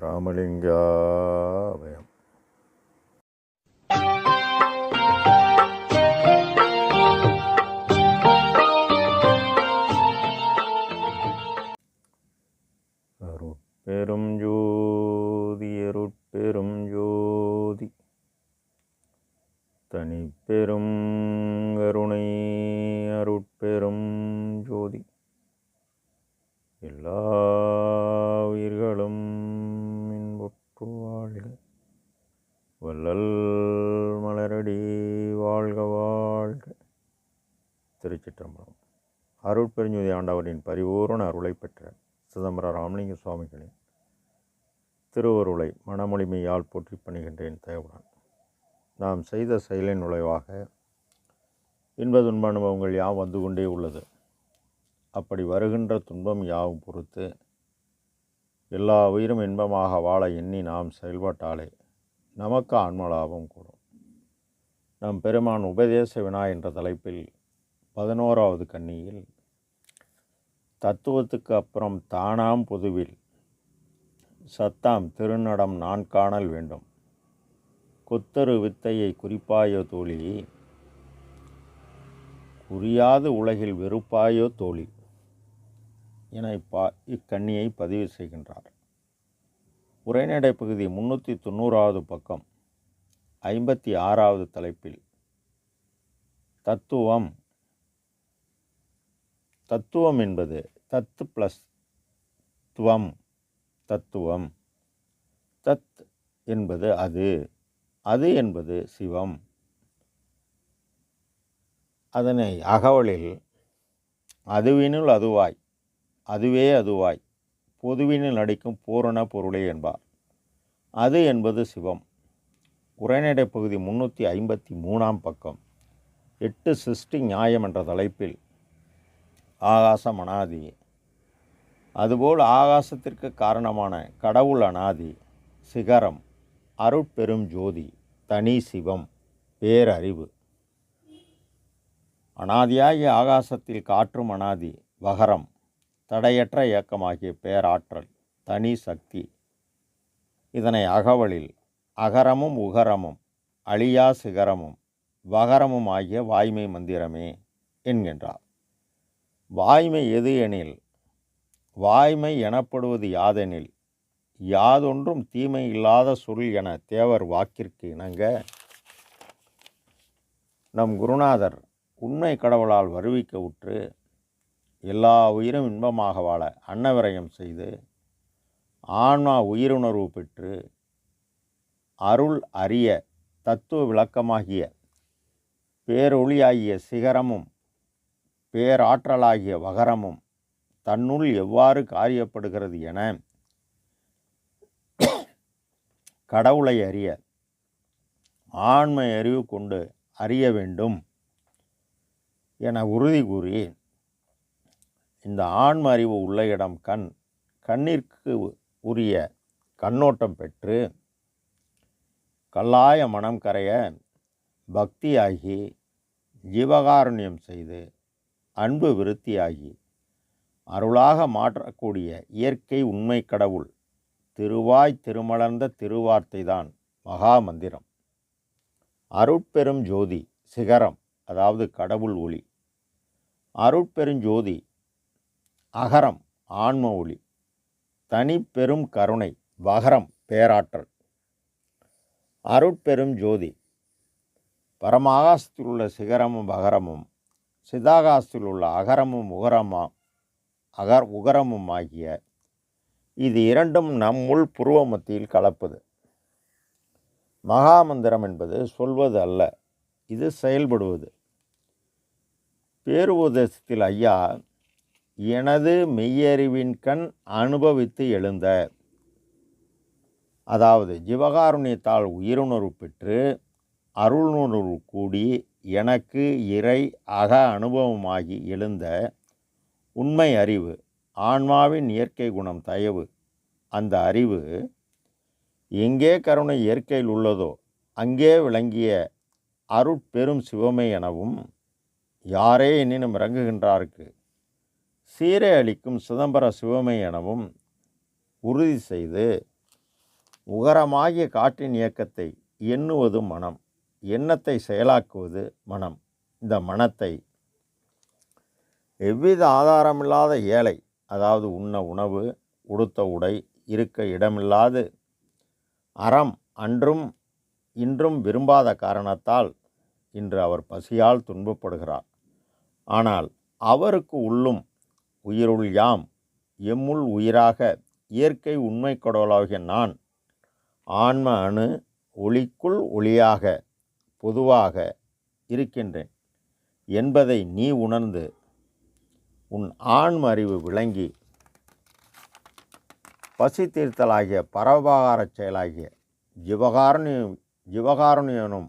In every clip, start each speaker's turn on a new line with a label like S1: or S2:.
S1: ராமலிங்காவயம். அருட்பெரும் ஜோதி அருட்பெரும் ஜோதி. தனிப்பெரும் கருணை அருட்பெருஞ்சுதி ஆண்டவரின் பரிபூரண அருளை பெற்ற சிதம்பர ராமலிங்க சுவாமிகளின் திருவருளை மனமொழிமையால் போற்றி பணிகின்றேன் தேவடன் நாம் செய்த செயலின் நுழைவாக இன்ப துன்ப அனுபவங்கள் யாவும் வந்து கொண்டே உள்ளது. அப்படி வருகின்ற துன்பம் யாவும் பொறுத்து எல்லா உயிரும் இன்பமாக வாழ எண்ணி நாம் செயல்பட்டாலே நமக்கு ஆன்மலாபம் கூடும். நம் பெருமான் உபதேச வினா என்ற தலைப்பில் பதினோராவது கன்னியில் தத்துவத்துக்கு அப்புறம் தானாம் பொதுவில் சத்தாம் திருநடம் நான் காணல் வேண்டும். கொத்தரு வித்தையை குறிப்பாயோ தோழி? குறியாது உலகில் வெறுப்பாயோ தோழி? என இப்பா இக்கண்ணியை பதிவு செய்கின்றார். உரைநடை பகுதி முன்னூற்றி தொண்ணூறாவது பக்கம் ஐம்பத்தி ஆறாவது தலைப்பில். தத்துவம். தத்துவம் என்பது தத்து ப்ளஸ் துவம் தத்துவம். தத் என்பது அது அது என்பது சிவம். அதனை அகவலில் அதுவினுள் அதுவாய் அதுவே அதுவாய் பொதுவினில் நடிக்கும் பூரண பொருளே என்பார். அது என்பது சிவம். உரைநடை பகுதி முன்னூற்றி ஐம்பத்தி மூணாம் பக்கம். எட்டு சிருஷ்டி நியாயம் என்ற தலைப்பில் ஆகாச அனாதி அதுபோல் ஆகாசத்திற்கு காரணமான கடவுள் அனாதி சிகரம் அருட்பெரும் ஜோதி தனி சிவம் பேரறிவு. அனாதியாகிய ஆகாசத்தில் காற்றும் அனாதி வகரம் தடையற்ற இயக்கமாகிய பேராற்றல் தனி சக்தி. இதனை அகவலில் அகரமும் உகரமும் அழியா சிகரமும் வகரமும் ஆகிய வாய்மை மந்திரமே என்கின்றார். வாய்மை எது எனில் வாய்மை எனப்படுவது யாதெனில் யாதொன்றும் தீமை இல்லாத சொல் என தேவர் வாக்கிற்கு இணங்க நம் குருநாதர் உண்மை கடவுளால் வருவிக்க உற்று எல்லா உயிரும் இன்பமாக வாழ அன்னவிரயம் செய்து ஆன்மா உயிருணர்வு பெற்று அருள் அறிய தத்துவ விளக்கமாகிய பேரொளியாகிய சிகரமும் பேராற்றலாகிய வகரமும் தன்னுள் எவ்வாறு காரியப்படுகிறது என கடவுளை அறிய ஆண்மை அறிவு கொண்டு அறிய வேண்டும் என உறுதி கூறி இந்த ஆன்ம அறிவு உள்ள இடம் கண் கண்ணிற்கு உரிய கண்ணோட்டம் பெற்று கல்லாய மனம் கரைய பக்தியாகி ஜீவகாருண்யம் செய்து அன்பு விருத்தியாகி அருளாக மாற்றக்கூடிய இயற்கை உண்மை கடவுள் திருவாய் திருமலர்ந்த திருவார்த்தை தான் மகாமந்திரம் அருட்பெரும் ஜோதி சிகரம் அதாவது கடவுள் ஒளி. அருட்பெருஞ்சோதி அகரம் ஆன்ம ஒளி. தனிப்பெரும் கருணை வகரம் பேராற்றல். அருட்பெரும் ஜோதி பரமாகாசத்தில் உள்ள சிகரமும் பகரமும் சிதாகாசத்தில் உள்ள அகரமும் உகரமா அகர் உகரமும் ஆகிய இது இரண்டும் நம்முள் புருவ மத்தியில் கலப்பது. மகாமந்திரம் என்பது சொல்வது அல்ல இது செயல்படுவது. பேருபதேசத்தில் ஐயா எனது மெய்யறிவின் கண் அனுபவித்து எழுந்த. அதாவது ஜீவகாருண்யத்தால் உயிருணர்வு பெற்று அருள்ணர்வு கூடி எனக்கு இறை அக அனுபவமாகி எழுந்த உண்மை அறிவு ஆன்மாவின் இயற்கை குணம் தயவு. அந்த அறிவு எங்கே கருணை இயற்கையில் உள்ளதோ அங்கே விளங்கிய அருட்பெரும் சிவமே எனவும் யாரே எனினும் இறங்குகின்றாருக்கு. சீரை அளிக்கும் சிதம்பர சிவமே எனவும் உறுதி செய்து உகரமாகிய காற்றின் இயக்கத்தை எண்ணுவது மனம் எண்ணத்தை செயலாக்குவது மனம். இந்த மனத்தை எவ்வித ஆதாரமில்லாத ஏழை அதாவது உண்ண உணவு உடுத்த உடை இருக்க இடமில்லாது அறம் அன்றும் இன்றும் விரும்பாத காரணத்தால் இன்று அவர் பசியால் துன்பப்படுகிறார். ஆனால் அவருக்கு உள்ளும் உயிருள் யாம் எம்முள் உயிராக இயற்கை உண்மை கடவுளாகிய நான் ஆன்ம அணு ஒளிக்குள் ஒளியாக பொதுவாக இருக்கின்றேன் என்பதை நீ உணர்ந்து உன் ஆன்ம அறிவு விளங்கி பசி தீர்த்தலாகிய பரோபகாரச் செயலாகிய ஜிவகாருண்யம் ஜிவகாருண்யனும்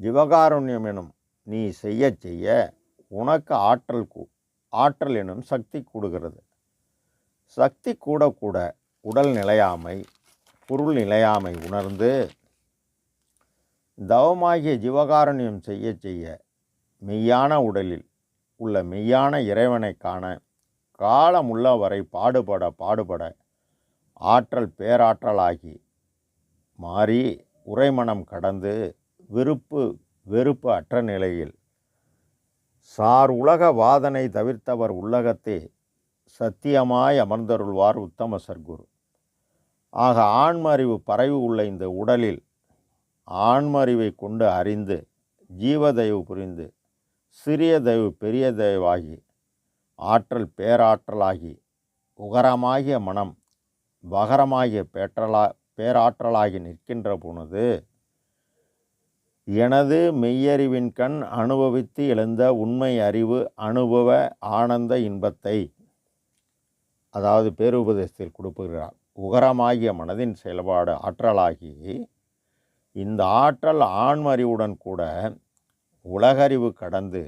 S1: ஜிவகாருண்யம் எனும் நீ செய்ய செய்ய உனக்கு ஆற்றல் கூ ஆற்றல் எனும் சக்தி கூடுகிறது. சக்தி கூட கூட உடல் நிலையாமை பொருள் நிலையாமை உணர்ந்து தவமாகிய ஜீவகாருண்யம் செய்ய செய்ய மெய்யான உடலில் உள்ள மெய்யான இறைவனை காண காலமுள்ள வரை பாடுபட பாடுபட ஆற்றல் பேராற்றலாகி மாறி உறைமனம் கடந்து விருப்பு வெறுப்பு அற்ற நிலையில் சார் உலக வாதனை தவிர்த்தவர் உள்ளகத்தே சத்தியமாய் அமர்ந்தருள்வார் உத்தம சர்க்குரு. ஆக ஆன்ம அறிவு பரவி உள்ள இந்த உடலில் ஆன்ம அறிவை கொண்டு அறிந்து ஜீவதயவு புரிந்து சிறிய தயவு பெரிய தயவாகி ஆற்றல் பேராற்றலாகி உகரமாகிய மனம் பகரமாகிய பேற்றலா பேராற்றலாகி நிற்கின்ற பொழுது எனது மெய்யறிவின் கண் அனுபவித்து எழுந்த உண்மை அறிவு அனுபவ ஆனந்த இன்பத்தை அதாவது பேருபதேசத்தில் கொடுப்புகிறார் உகரமாகிய மனதின் செயல்பாடு ஆற்றலாகி இந்த ஆற்றல் ஆண்மறிவுடன் கூட உலகறிவு கடந்து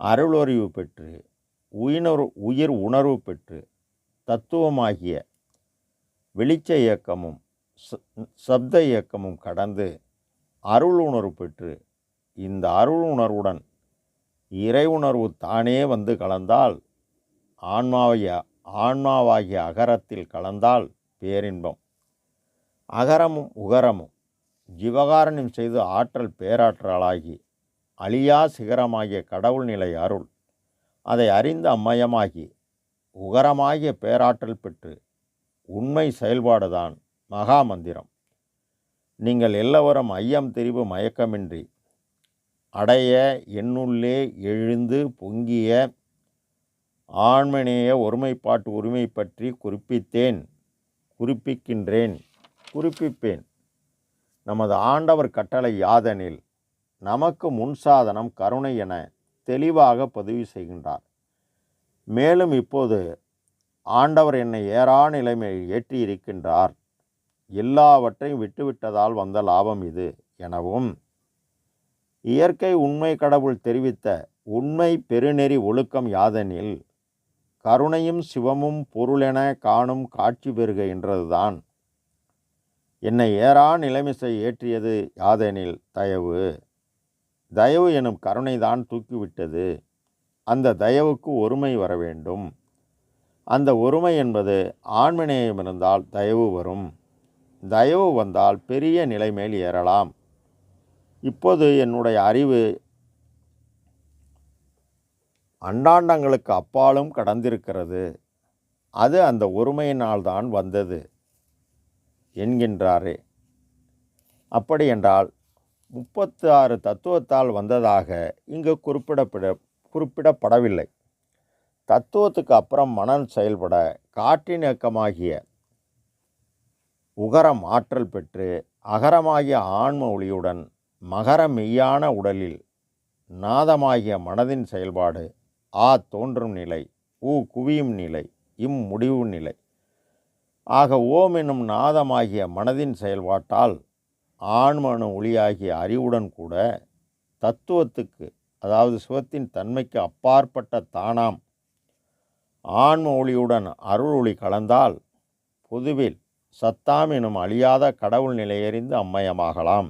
S1: அருளறிவு பெற்று உயிர் உயிர் உணர்வு பெற்று தத்துவமாகிய வெளிச்ச இயக்கமும் சப்த இயக்கமும் கடந்து அருள் உணர்வு பெற்று இந்த அருள் உணர்வுடன் இறை உணர்வு தானே வந்து கலந்தால் ஆன்மாவைய ஆன்மாவாகிய அகரத்தில் கலந்தால் பேரின்பம். அகரமும் உகரமும் ஜீவகாரணம் செய்து ஆற்றல் பேராற்றலாகி அழியா சிகரமாகிய கடவுள் நிலை அருள். அதை அறிந்த அம்மயமாகி உகரமாகிய பேராற்றல் பெற்று உண்மை செயல்பாடுதான் மகா மந்திரம் நீங்கள் எல்லோரும் ஐயம் தெரிவு மயக்கமின்றி அடைய என்னுள்ளே எழுந்து பொங்கிய ஆண்மனேய ஒருமைப்பாட்டு உரிமை பற்றி குறிப்பித்தேன் குறிப்பிக்கின்றேன் குறிப்பிப்பேன். நமது ஆண்டவர் கட்டளை யாதெனில் நமக்கு முன்சாதனம் கருணை என தெளிவாக பதிவு செய்கின்றார். மேலும் இப்போது ஆண்டவர் என்னை ஏறா நிலைமையில் ஏற்றி இருக்கின்றார். எல்லாவற்றையும் விட்டுவிட்டதால் வந்த லாபம் இது எனவும் இயற்கை உண்மை கடவுள் தெரிவித்த உண்மை பெருநெறி ஒழுக்கம் யாதெனில் கருணையும் சிவமும் பொருளென காணும் காட்சி பெறுக என்றதுதான். என்னை ஏறா நிலைமிசை ஏற்றியது யாதெனில் தயவு. தயவு எனும் கருணைதான் தூக்கிவிட்டது. அந்த தயவுக்கு ஒருமை வர வேண்டும் அந்த ஒருமை என்பது ஆண்மநேயம் இருந்தால் தயவு வரும். தயவு வந்தால் பெரிய நிலை மேல் ஏறலாம். இப்போது என்னுடைய அறிவு அண்டாண்டங்களுக்கு அப்பாலும் கடந்திருக்கிறது. அது அந்த ஒருமையினால்தான் வந்தது என்கின்றாரே. அப்படியென்றால் முப்பத்து ஆறு தத்துவத்தால் வந்ததாக இங்கு குறிப்பிடப்பட குறிப்பிடப்படவில்லை. தத்துவத்துக்கு அப்புறம் மனம் செயல்பட காற்றின் இயக்கமாகிய உகரம் ஆற்றல் பெற்று அகரமாகிய ஆன்ம ஒளியுடன் மகர மெய்யான உடலில் நாதமாகிய மனதின் செயல்பாடு ஆ தோன்றும் நிலை ஊ குவியும் நிலை இம் முடிவு நிலை. ஆக ஓம் என்னும் நாதமாகிய மனதின் செயல்பாட்டால் ஆண்மான ஒளியாகிய அறிவுடன் கூட தத்துவத்துக்கு அதாவது சிவத்தின் தன்மைக்கு அப்பாற்பட்ட தானாம் ஆன்ம ஒளியுடன் அருள் ஒளி கலந்தால் பொதுவில் சத்தாம் எனும் அழியாத கடவுள் நிலையறிந்து அம்மயமாகலாம்.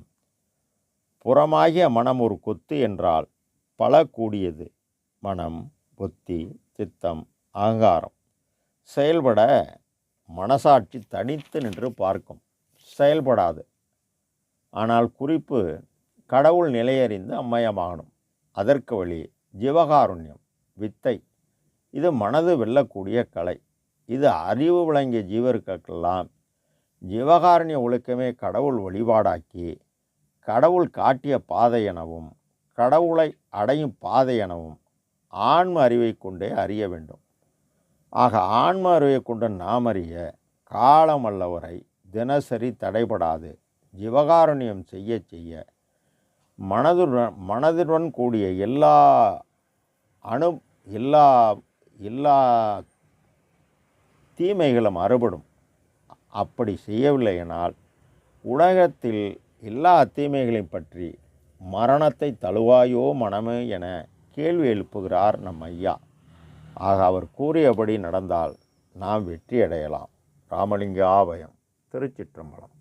S1: புறமாகிய மனம் ஒரு கொத்து என்றால் பல கூடியது மனம் புத்தி சித்தம் அகங்காரம் செயல்பட மனசாட்சி தனித்து நின்று பார்க்கும். செயல்படாது. ஆனால் குறிப்பு கடவுள் நிலையறிந்து அம்மயமாகணும். அதற்கு வழி ஜீவகாருண்யம் வித்தை. இது மனது வெல்லக்கூடிய கலை. இது அறிவு விளங்கிய ஜீவர்களுக்கெல்லாம் ஜீவகாருண்ய ஒழுக்கமே கடவுள் வழிபாடாக்கி கடவுள் காட்டிய பாதை எனவும் கடவுளை அடையும் பாதை எனவும் ஆன்ம அறிவை கொண்டே அறிய வேண்டும். ஆக ஆன்ம அறிவை கொண்ட நாம் அறிய காலம் அல்லவரை தினசரி தடைபடாது. ஜீவகாருண்யம் செய்ய செய்ய மனதுடன் மனதுடன் கூடிய எல்லா அணு எல்லா எல்லா தீமைகளும் அறுபடும். அப்படி செய்யவில்லையானால் உலகத்தில் எல்லா தீமைகளையும் பற்றி மரணத்தை தழுவாயோ மனமே என கேள்வி எழுப்புகிறார் நம் ஐயா. ஆக அவர் கூறியபடி நடந்தால் நாம் வெற்றியடையலாம். ராமலிங்க ஆபயம் திருச்சிற்றம்பலம்.